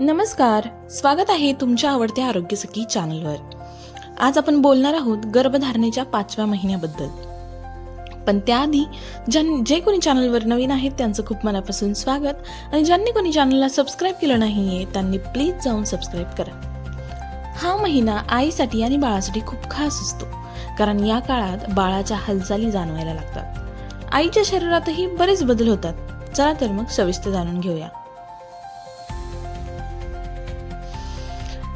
नमस्कार स्वागत आहे तुमच्या आवडत्या आरोग्य सखी चॅनलवर. आज आपण बोलणार आहोत गर्भधारणेच्या पाचव्या महिन्याबद्दल. पण त्याआधी ज्यां जे कोणी चॅनलवर नवीन आहेत त्यांचं खूप मनापासून स्वागत आणि ज्यांनी कोणी चॅनलला सबस्क्राईब केलं नाही आहे त्यांनी प्लीज जाऊन सबस्क्राईब करा. हा महिना आईसाठी आणि बाळासाठी खूप खास असतो कारण या काळात बाळाच्या हालचाली जाणवायला लागतात. आईच्या शरीरातही बरेच बदल होतात. चला तर मग सविस्तर जाणून घेऊया.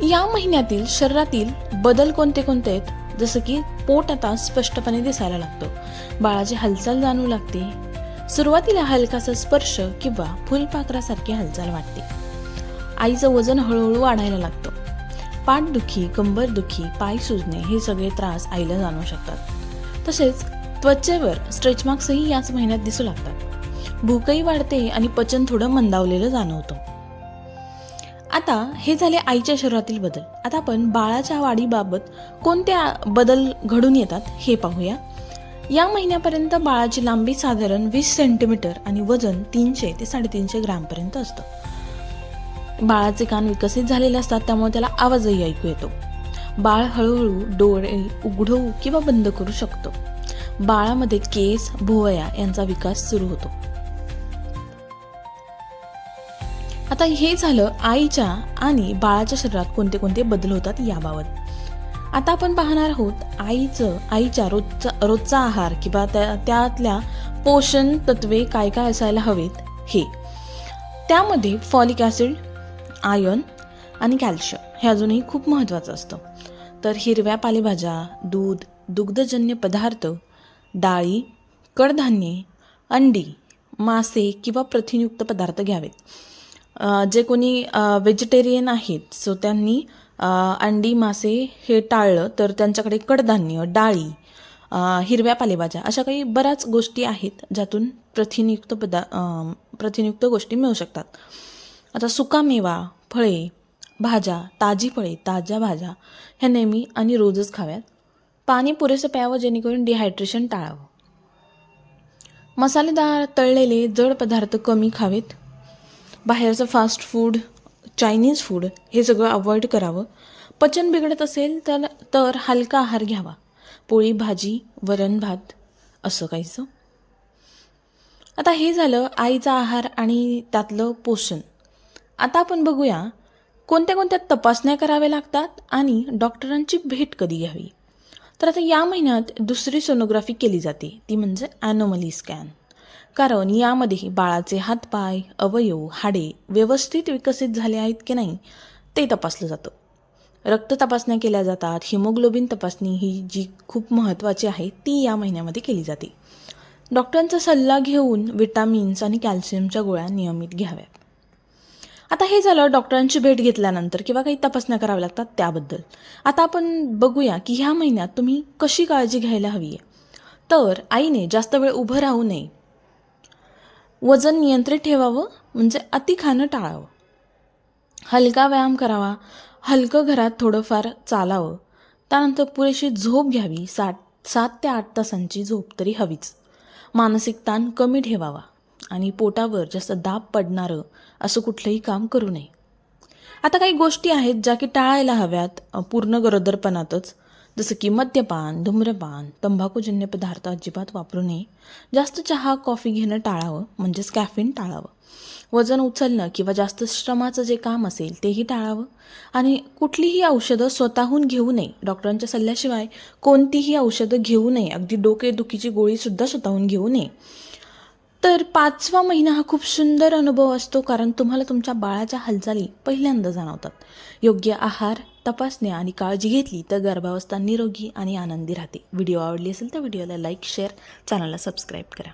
या महिन्यातील शरीरातील बदल कोणते कोणते आहेत? जसं की पोट आता स्पष्टपणे दिसायला लागतो. बाळाची हालचाल जाणू लागते. सुरुवातीला हलकासा स्पर्श किंवा फुलपाखरासारखी हालचाल वाटते. आईचं वजन हळूहळू वाढायला लागतं. पाठदुखी कंबरदुखी पाय सुजणे हे सगळे त्रास आईला जाणवू शकतात. तसेच त्वचेवर स्ट्रेच मार्क्सही याच महिन्यात दिसू लागतात. भूकही वाढते आणि पचन थोडं मंदावलेलं जाणवतं. आता हे झाले आईच्या शरीरातील बदल. आता आपण बाळाच्या वाढीबाबत कोणत्या बदल घडून येतात हे पाहूया. या महिन्यापर्यंत बाळाची लांबी साधारण वीस सेंटीमीटर आणि वजन तीनशे ते साडेतीनशे ग्रॅमपर्यंत असतं. बाळाचे कान विकसित झालेले असतात त्यामुळे त्याला आवाजही ऐकू येतो. बाळ हळूहळू डोळे उघडू किंवा बंद करू शकतो. बाळामध्ये केस भुवया यांचा विकास सुरू होतो. आता हे झालं आईच्या आणि बाळाच्या शरीरात कोणते कोणते बदल होतात याबाबत. आता आपण पाहणार आहोत आईचं आईच्या रोजचा रोजचा आहार किंवा त्या त्यातल्या पोषण तत्वे काय काय असायला हवेत हे. त्यामध्ये फॉलिक ॲसिड आयर्न आणि कॅल्शियम हे अजूनही खूप महत्त्वाचं असतं. तर हिरव्या पालेभाज्या दूध दुग्धजन्य पदार्थ डाळी कडधान्ये अंडी मासे किंवा प्रथिनयुक्त पदार्थ घ्यावेत. जे कोणी व्हेजिटेरियन आहेत सो त्यांनी अंडी मासे हे टाळलं तर त्यांच्याकडे कडधान्य डाळी हिरव्या पालेभाज्या अशा काही बऱ्याच गोष्टी आहेत ज्यातून प्रथिनयुक्त पदा प्रथिनयुक्त गोष्टी मिळू शकतात. आता सुकामेवा फळे भाज्या ताजी फळे ताज्या भाज्या ह्या नेहमी आणि रोजच खाव्यात. पाणी पुरेसं प्यावं जेणेकरून डिहायड्रेशन टाळावं. मसालेदार तळलेले जड पदार्थ कमी खावेत. बाहेरचं फास्ट फूड चायनीज फूड हे सगळं अवॉइड करावं. पचन बिघडत असेल तर तर हलका आहार घ्यावा. पोळी भाजी वरण भात असं काहीचं आता हे झालं आईचा आहार आणि त्यातलं पोषण. आता आपण बघूया कोणत्या कोणत्या तपासण्या कराव्या लागतात आणि डॉक्टरांची भेट कधी घ्यावी? तर आता या महिन्यात दुसरी सोनोग्राफी केली जाते. ती म्हणजे ॲनोमली स्कॅन कारण यामध्येही बाळाचे हातपाय अवयव हाडे व्यवस्थित विकसित झाले आहेत की नाही ते तपासलं जातं. रक्त तपासण्या केल्या जातात हिमोग्लोबिन तपासणी ही जी खूप महत्त्वाची आहे ती या महिन्यामध्ये केली जाते. डॉक्टरांचा सल्ला घेऊन विटामिन्स आणि कॅल्शियमच्या गोळ्या नियमित घ्याव्यात. आता हे झालं डॉक्टरांची भेट घेतल्यानंतर किंवा काही तपासण्या कराव्या लागतात त्याबद्दल. आता आपण बघूया की ह्या महिन्यात तुम्ही कशी काळजी घ्यायला हवी आहे तर आईने जास्त वेळ उभं राहू नये वजन नियंत्रित ठेवावं म्हणजे अति खाणं टाळावं. हलका व्यायाम करावा हलकं घरात थोडंफार चालावं. त्यानंतर पुरेशी झोप घ्यावी सात सात ते आठ तासांची झोप तरी हवीच. मानसिक ताण कमी ठेवावा आणि पोटावर जास्त दाब पडणारं असं कुठलंही काम करू नये. आता काही गोष्टी आहेत ज्या की टाळायला हव्यात पूर्ण गरोदरपणातच. जसं की मद्यपान धूम्रपान तंबाखूजन्य पदार्थ अजिबात वापरू नये. जास्त चहा कॉफी घेणं टाळावं म्हणजेच कॅफिन टाळावं. वजन उचलणं किंवा जास्त श्रमाचं जे काम असेल तेही टाळावं. आणि कुठलीही औषधं स्वतःहून घेऊ नये. डॉक्टरांच्या सल्ल्याशिवाय कोणतीही औषधं घेऊ नये. अगदी डोकेदुखीची गोळीसुद्धा स्वतःहून घेऊ नये. तर पाचवा महिना हा खूप सुंदर अनुभव असतो कारण तुम्हाला तुमच्या बाळाच्या हालचाली पहिल्यांदा जाणवतात. योग्य आहार तपासण्या आणि काळजी घेतली तर गर्भावस्था निरोगी आणि आनंदी राहते. व्हिडिओ आवडली असेल तर व्हिडिओला लाईक शेअर चॅनलला सबस्क्राईब करा.